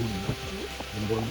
음.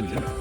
Thank you.